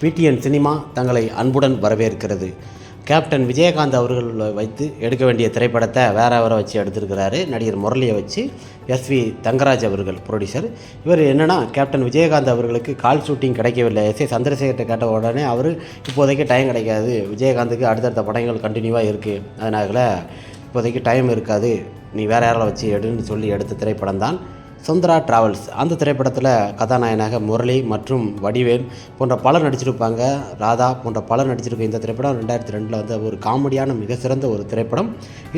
PTN cinema தங்களை அன்புடன் வரவேற்கிறது. கேப்டன் விஜயகாந்த் அவர்கள் வைத்து எடுக்க வேண்டிய திரைப்படத்தை வேற அவரை வச்சு எடுத்திருக்கிறாரு. நடிகர் முரளியை வச்சு எஸ்வி தங்கராஜ் அவர்கள் ப்ரொடியூசர் இவர் என்னென்னா கேப்டன் விஜயகாந்த் அவர்களுக்கு கால் ஷூட்டிங் கிடைக்கவில்லை. எஸ் ஏ சந்திரசேகர்கிட்ட கேட்ட உடனே அவர் இப்போதைக்கு டைம் கிடைக்காது. விஜயகாந்துக்கு அடுத்தடுத்த படங்கள் கண்டினியூவாக இருக்குது அதனால் இப்போதைக்கு டைம் இருக்காது. நீ வேறு யாரை வச்சு எடுன்னு சொல்லி எடுத்த திரைப்படம் தான் சுந்தரா டிராவல்ஸ். அந்த திரைப்படத்தில் கதாநாயகனாக முரளி மற்றும் வடிவேல் போன்ற பலர் நடிச்சிருப்பாங்க. ராதா போன்ற பலர் நடிச்சிருக்க இந்த திரைப்படம் ரெண்டாயிரத்தி ரெண்டில் வந்து ஒரு காமெடியான மிக சிறந்த ஒரு திரைப்படம்.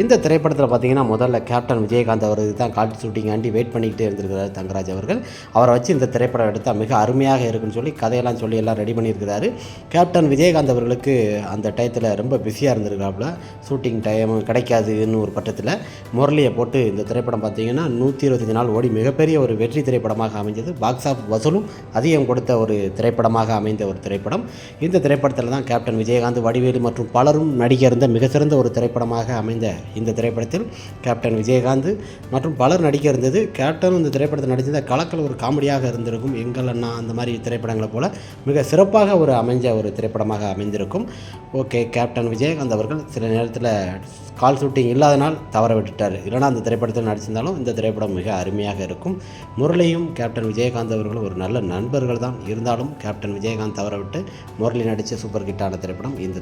இந்த திரைப்படத்தில் பார்த்தீங்கன்னா முதல்ல கேப்டன் விஜயகாந்த் அவர் தான் கால் ஷூட்டிங்காண்டி வெயிட் பண்ணிக்கிட்டே இருந்திருக்கிறார் தங்கராஜ் அவர்கள். அவரை வச்சு இந்த திரைப்படம் எடுத்தால் மிக அருமையாக இருக்குன்னு சொல்லி கதையெல்லாம் சொல்லி எல்லாம் ரெடி பண்ணியிருக்கிறாரு. கேப்டன் விஜயகாந்த் அவர்களுக்கு அந்த டயத்தில் ரொம்ப பிஸியாக இருந்திருக்காப்புல. ஷூட்டிங் டைம் கிடைக்காதுன்னு ஒரு பட்டத்தில் முரளியை போட்டு இந்த திரைப்படம் பார்த்தீங்கன்னா நூற்றி இருபத்தஞ்சு நாள் ஓடி மிக மிகப்பெரிய ஒரு வெற்றி திரைப்படமாக அமைஞ்சது. பாக்ஸ் ஆஃப் வசூலும் அதிகம் கொடுத்த ஒரு திரைப்படமாக அமைந்த ஒரு திரைப்படம். இந்த திரைப்படத்தில் தான் கேப்டன் விஜயகாந்த் வடிவேலு மற்றும் பலரும் நடிக்க இருந்த ஒரு திரைப்படமாக அமைந்த இந்த திரைப்படத்தில் கேப்டன் விஜயகாந்த் மற்றும் பலர் நடிக்க இருந்தது கேப்டன் இந்த திரைப்படத்தில் நடிச்சிருந்த கலக்கல் ஒரு காமெடியாக இருந்திருக்கும். எங்கள் அண்ணா அந்த மாதிரி திரைப்படங்களை போல மிக சிறப்பாக ஒரு அமைஞ்ச ஒரு திரைப்படமாக அமைந்திருக்கும். ஓகே கேப்டன் விஜயகாந்த் அவர்கள் சில நேரத்தில் கால் ஷூட்டிங் இல்லாதனால் தவற விட்டுட்டார். இல்லைனா அந்த திரைப்படத்தில் நடிச்சிருந்தாலும் இந்த திரைப்படம் மிக அருமையாக இருக்கும். முரளியும் கேப்டன் விஜயகாந்த் அவர்களும் ஒரு நல்ல நண்பர்கள் தான். இருந்தாலும் கேப்டன் விஜயகாந்த் அவரை விட்டு முரளி நடித்த சூப்பர் ஹிட்டான திரைப்படம் இந்த